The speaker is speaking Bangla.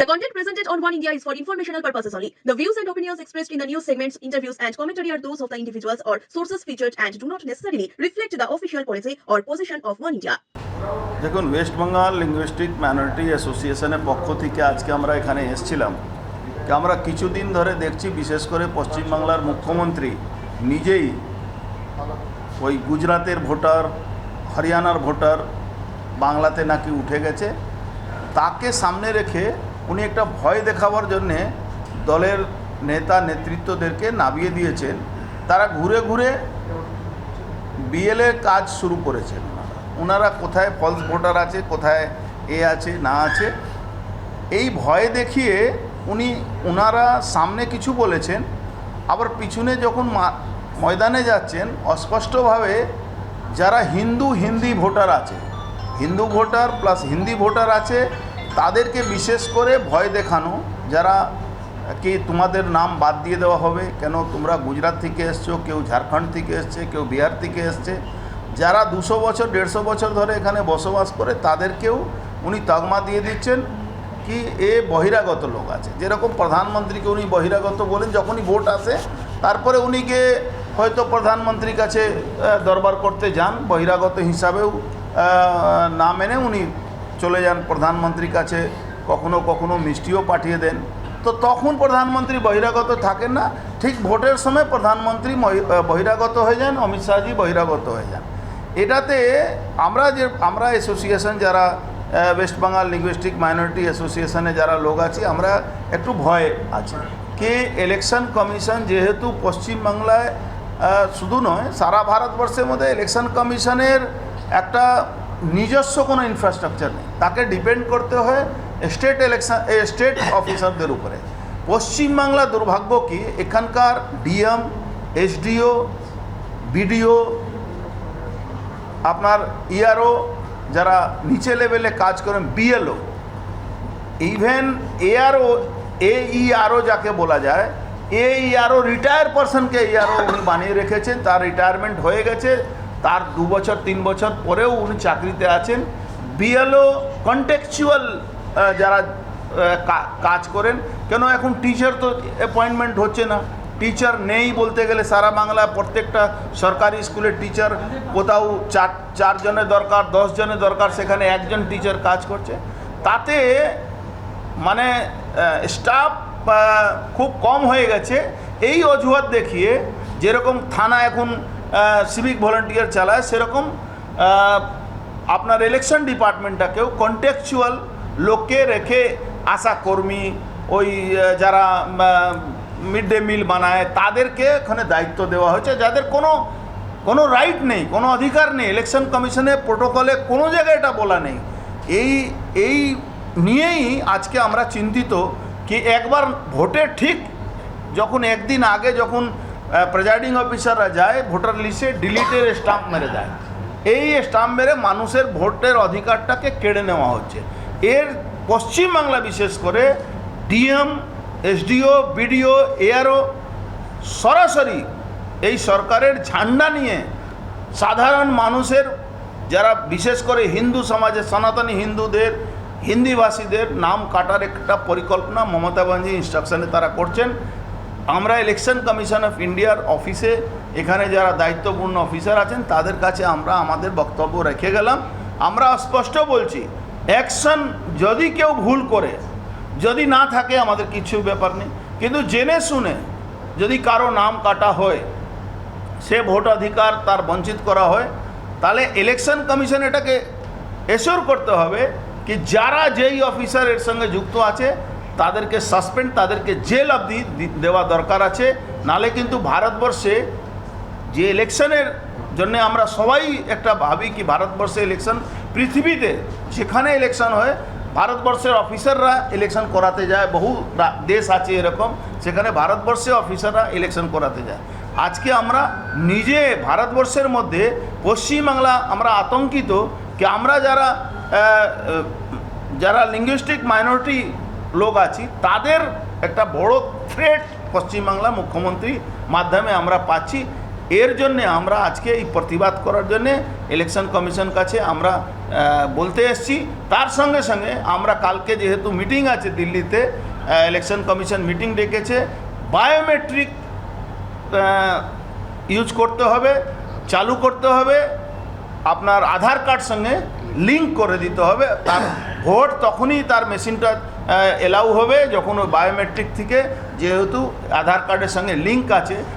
The content presented on One India is for informational purposes only. The views and opinions expressed in the news segments, interviews, and commentary are those of the individuals or sources featured and do not necessarily reflect the official policy or position of One India. দেখুন ওয়েস্ট বেঙ্গল লিঙ্গুইস্টিক মাইনরিটি অ্যাসোসিয়েশনের পক্ষ থেকে আজকে আমরা এখানে এসেছিলাম আমরা কিছুদিন ধরে দেখছি বিশেষ করে পশ্চিমবাংলার মুখ্যমন্ত্রী নিজেই ওই গুজরাতের ভোটার হরিয়ানার ভোটার বাংলাতে নাকি উঠে গেছে তাকে সামনে রেখে উনি একটা ভয় দেখাবার জন্যে দলের নেতা নেতৃত্বদেরকে নামিয়ে দিয়েছেন। তারা ঘুরে ঘুরে বিএলএ কাজ শুরু করেছেন ওনারা। ওনারা কোথায় ফলস ভোটার আছে, কোথায় এ আছে, না আছে, এই ভয় দেখিয়ে উনি ওনারা সামনে কিছু বলেছেন। আবার পিছনে যখন ময়দানে যাচ্ছেন, অস্পষ্টভাবে যারা হিন্দু হিন্দি ভোটার আছে, Hindu voter plus Hindi voter আছে তাদেরকে বিশেষ করে ভয় দেখানো, যারা কি তোমাদের নাম বাদ দিয়ে দেওয়া হবে, কেন তোমরা গুজরাট থেকে এসছো, কেউ ঝাড়খণ্ড থেকে এসছে, কেউ বিহার থেকে এসছে, যারা দুশো বছর, দেড়শো বছর ধরে এখানে বসবাস করে, তাদেরকেও উনি তগমা দিয়ে দিচ্ছেন কি এ বহিরাগত লোক আছে। যেরকম প্রধানমন্ত্রীকে উনি বহিরাগত বলেন, যখনই ভোট আসে, তারপরে উনি গিয়ে হয়তো প্রধানমন্ত্রীর কাছে দরবার করতে যান, বহিরাগত হিসাবেও না মেনে উনি চলে যান, প্রধানমন্ত্রীর কাছে কখনো কখনো মিষ্টিও পাঠিয়ে দেন। তো তখন প্রধানমন্ত্রী বহিরাগত থাকেন না, ঠিক ভোটের সময় প্রধানমন্ত্রী বহিরাগত হয়ে যান, অমিত শাহজি বহিরাগত হয়ে যান। এটাতে আমরা যে, আমরা অ্যাসোসিয়েশন যারা ওয়েস্ট বেঙ্গল লিঙ্গুইস্টিক মাইনরিটি অ্যাসোসিয়েশনে যারা লোক আছি, আমরা একটু ভয় আছি। কি ইলেকশন কমিশন যেহেতু পশ্চিমবাংলায় শুধু নয়, সারা ভারতবর্ষের মধ্যে ইলেকশন কমিশনের একটা নিজস্ব কোনো ইনফ্রাস্ট্রাকচার নেই। তাকে ডিপেন্ড করতে হয় স্টেট ইলেকশন স্টেট অফিসারদের উপরে। পশ্চিমবাংলা দুর্ভাগ্য কি? এখানকার ডিএম এসডিও বিডিও আপনার ইআরও যারা নিচে লেভেলে কাজ করেন বিএলও ইভেন এআরও এইআরও যাকে বলা যায় এইআরও রিটায়ার পারসনকে ইআরও উনি বানিয়ে রেখেছেন, তার রিটায়ারমেন্ট হয়ে গেছে। তার দু বছর, তিন বছর পরেও উনি চাকরিতে আছেন। বিএলও কন্টেকচুয়াল যারা কাজ করেন, কেন এখন টিচার তো অ্যাপয়েন্টমেন্ট হচ্ছে না? টিচার নেই বলতে গেলে সারা বাংলা, প্রত্যেকটা সরকারি স্কুলের টিচার কোথাও চার চারজনের দরকার, দশ জনের দরকার, সেখানে একজন টিচার কাজ করছে। তাতে মানে স্টাফ খুব কম হয়ে গেছে। এই অজুহাত দেখিয়ে যেরকম থানা এখন সিভিক ভলেন্টিয়ার চালায়, সেরকম আপনার ইলেকশন ডিপার্টমেন্টটাকেও কন্টেকচুয়াল লোককে রেখে আশা কর্মী, ওই যারা মিড ডে মিল বানায়, তাদেরকে এখানে দায়িত্ব দেওয়া হয়েছে, যাদের কোনো কোনো রাইট নেই, কোনো অধিকার নেই ইলেকশন কমিশনের প্রোটোকলে কোনো জায়গায় এটা বলা নেই। এই এই নিয়েই আজকে আমরা চিন্তিত কি একবার ভোটের ঠিক, যখন একদিন আগে যখন প্রেজাইডিং অফিসাররা যায় ভোটার লিস্টে ডিলিটের স্টাম্প মেরে দেয় এই স্টাম্প মেরে মানুষের ভোটের অধিকারটাকে কেড়ে নেওয়া হচ্ছে এর পশ্চিমবাংলা বিশেষ করে ডিএম এসডিও বিডিও এআরও সরাসরি এই সরকারের ঝান্ডা নিয়ে সাধারণ মানুষের যারা বিশেষ করে হিন্দু সমাজে সনাতনী হিন্দুদের, হিন্দিভাষীদের নাম কাটার একটা পরিকল্পনা মমতা ব্যানার্জি ইনস্ট্রাকশনে তারা করছেন। আমরা ইলেকশন কমিশন অফ ইন্ডিয়ার অফিসে এখানে যারা দায়িত্বপূর্ণ অফিসার আছেন, তাদের কাছে আমরা আমাদের বক্তব্য রেখে গেলাম। আমরা স্পষ্ট বলছি অ্যাকশন যদি কেউ ভুল করে, যদি না থাকে আমাদের কিছু ব্যাপার নেই। কিন্তু জেনে শুনে যদি কারও নাম কাটা হয়, সে ভোটাধিকার তার বঞ্চিত করা হয়, তাহলে ইলেকশন কমিশন এটাকে এসোর করতে হবে, কি যারা যেই অফিসারের সঙ্গে যুক্ত আছে তাদেরকে সাসপেন্ড তাদেরকে জেল অবধি দেওয়া দরকার আছে। নালে কিন্তু ভারতবর্ষে যে ইলেকশনের জন্য আমরা সবাই একটা ভাবি কি ভারতবর্ষে ইলেকশন পৃথিবীতে যেখানে ইলেকশন হয়, ভারতবর্ষের অফিসাররা ইলেকশন করাতে যায়। বহু দেশ আছে এরকম, সেখানে ভারতবর্ষে অফিসাররা ইলেকশন করাতে যায়। আজকে আমরা নিজে ভারতবর্ষের মধ্যে পশ্চিমবাংলা আমরা আতঙ্কিত, কি আমরা যারা যারা লিঙ্গুইস্টিক মাইনরিটি লোক আছি, তাদের একটা বড় থ্রেট পশ্চিমবাংলা মুখ্যমন্ত্রী মাধ্যমে আমরা পাচ্ছি। এর জন্যে আমরা আজকে এই প্রতিবাদ করার জন্যে ইলেকশন কমিশন কাছে আমরা বলতে এসেছি। তার সঙ্গে সঙ্গে আমরা কালকে যেহেতু মিটিং আছে দিল্লিতে ইলেকশন কমিশন মিটিং ডেকেছে। বায়োমেট্রিক ইউজ করতে হবে, চালু করতে হবে। আপনার আধার কার্ড সঙ্গে লিঙ্ক করে দিতে হবে। তার ভোট তখনই তার মেশিনটা এলাউ হবে যখন ওই বায়োমেট্রিক থেকে যেহেতু আধার কার্ডের সঙ্গে লিঙ্ক আছে